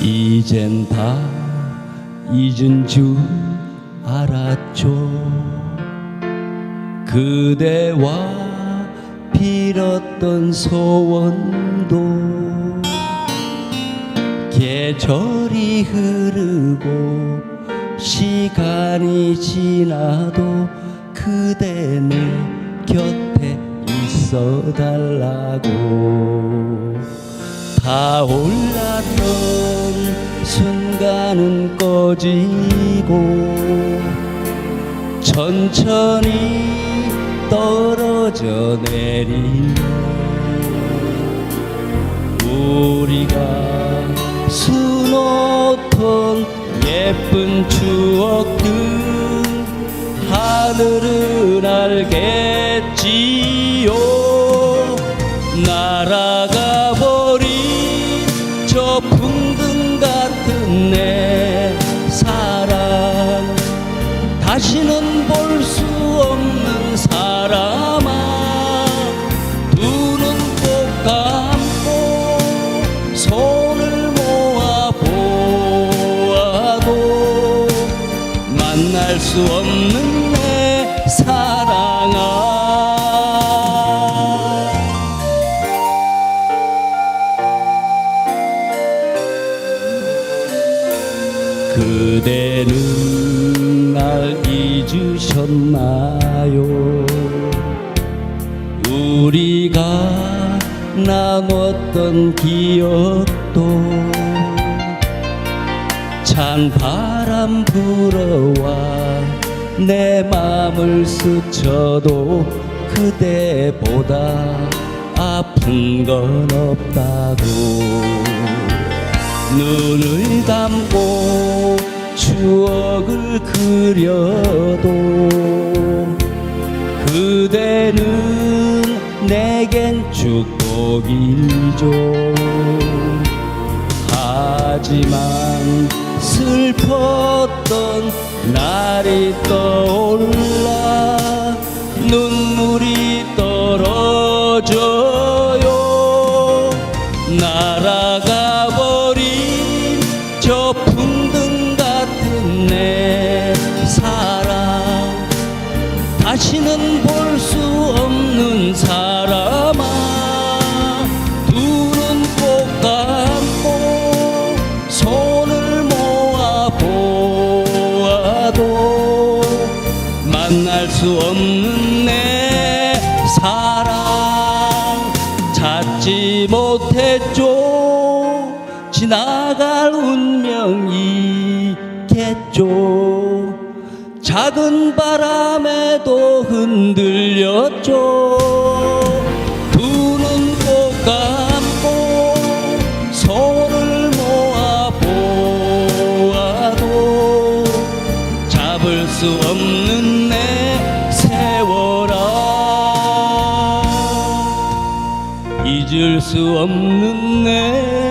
이젠 다 잊은 줄 알았죠. 그대와 빌었던 소원도 계절이 흐르고 시간이 지나도 그대 내 곁에 있어 달라고 타올랐던 순간은 꺼지고 천천히 떨어져 내리네 우리가 수놓던 예쁜 추억들 하늘은 알겠지 만날 수 없는 내 사랑아. 그대는 날 잊으셨나요? 우리가 나눴던 기억도 찬 바람 불어와 내 맘을 스쳐도 그대보다 아픈 건 없다고. 눈을 감고 추억을 그려도 그대는 내겐 축복이죠. 하지만 슬펐던 날이 떠올라 눈물이 떨어져요. 날아가 버린 저 풍등 같은 내 사랑. 다시는 만날 수 없는 내 사랑 찾지 못했죠. 지나갈 운명이겠죠. 작은 바람에도 흔들렸죠 믿을 수 없는 내